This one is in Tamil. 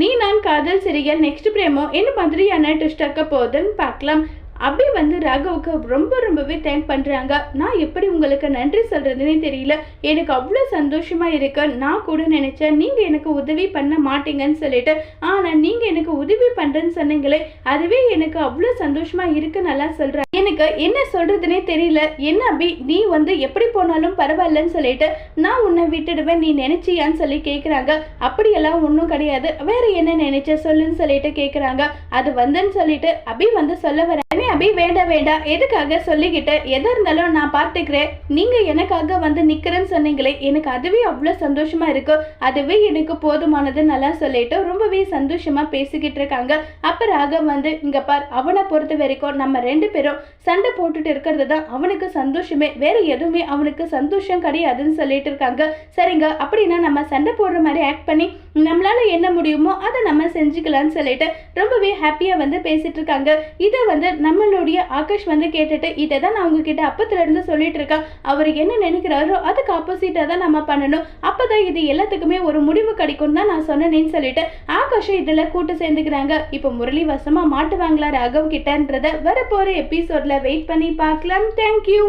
நீ நான் காதல் சிறிகள் நெக்ஸ்ட் பிரேமோ என்ன மாதிரியான ட்விஸ்டாக்க போகுதுன்னு பார்க்கலாம். அபி வந்து ராகவுக்கு ரொம்ப ரொம்பவே தேங்க் பண்ணுறாங்க நான் எப்படி உங்களுக்கு நன்றி சொல்கிறதுனே தெரியல. எனக்கு அவ்வளோ சந்தோஷமாக இருக்கு. நான் கூட நினச்சேன் நீங்கள் எனக்கு உதவி பண்ண மாட்டீங்கன்னு சொல்லிட்டு. ஆனால் நீங்கள் எனக்கு உதவி பண்ணுறேன்னு சொன்னீங்களே அதுவே எனக்கு அவ்வளோ சந்தோஷமாக இருக்குன்னு நல்லா சொல்கிறேன் எனக்கு என்ன சொல்கிறதுனே தெரியல. என்ன அபி நீ வந்து எப்படி போனாலும் பரவாயில்லன்னு சொல்லிட்டு நான் உன்னை விட்டுடுவேன் நீ நினைச்சியான்னு சொல்லி கேட்குறாங்க அப்படியெல்லாம் ஒன்றும் கிடையாது. வேற என்ன நினைச்ச சொல்லுன்னு சொல்லிட்டு கேட்குறாங்க அது வந்துன்னு சொல்லிட்டு அபி வந்து சொல்ல உடனே அபி வேண்டாம் வேண்டாம் எதுக்காக சொல்லிக்கிட்டு எதா இருந்தாலும் நான் பார்த்துக்கிறேன். நீங்கள் எனக்காக வந்து நிற்கிறேன்னு சொன்னீங்களே எனக்கு அதுவே அவ்வளோ சந்தோஷமாக இருக்கு. அதுவே எனக்கு போதுமானது நல்லா சொல்லிட்டு ரொம்பவே சந்தோஷமாக பேசிக்கிட்டு இருக்காங்க. அப்போ ராகம் வந்து இங்கே பார் அவனை பொறுத்த வரைக்கும் நம்ம ரெண்டு பேரும் சண்டை போட்டுட்டு இருக்கிறது தான் அவனுக்கு சந்தோஷமே. வேறு எதுவுமே அவனுக்கு சந்தோஷம் கிடையாதுன்னு சொல்லிட்டு இருக்காங்க. சரிங்க அப்படின்னா நம்ம சண்டை போடுற மாதிரி ஆக்ட் பண்ணி நம்மளால என்ன முடியுமோ அதை நம்ம செஞ்சுக்கலாம்னு சொல்லிட்டு ரொம்பவே ஹாப்பியாக வந்து பேசிட்டு இருக்காங்க. இதை வந்து நம்மளுடைய ஆகாஷ் வந்து கேட்டுட்டு இதை தான் நான் உங்ககிட்ட அப்பத்துல இருந்து சொல்லிட்டு இருக்கேன் அவர் என்ன நினைக்கிறாரோ அதுக்கு ஆப்போசிட்டா தான் நம்ம பண்ணணும். அப்பதான் இது எல்லாத்துக்குமே ஒரு முடிவு கிடைக்கும் தான் நான் சொன்னேன்னு சொல்லிட்டு ஆகாஷும் இதுல கூட்டு சேர்ந்துக்கிறாங்க. இப்போ முரளி வசமா மாட்டுவாங்களா ராகவ் கிட்டன்றத வரப்போற எபிசோட்ல வெயிட் பண்ணி பார்க்கலாம். தேங்க்யூ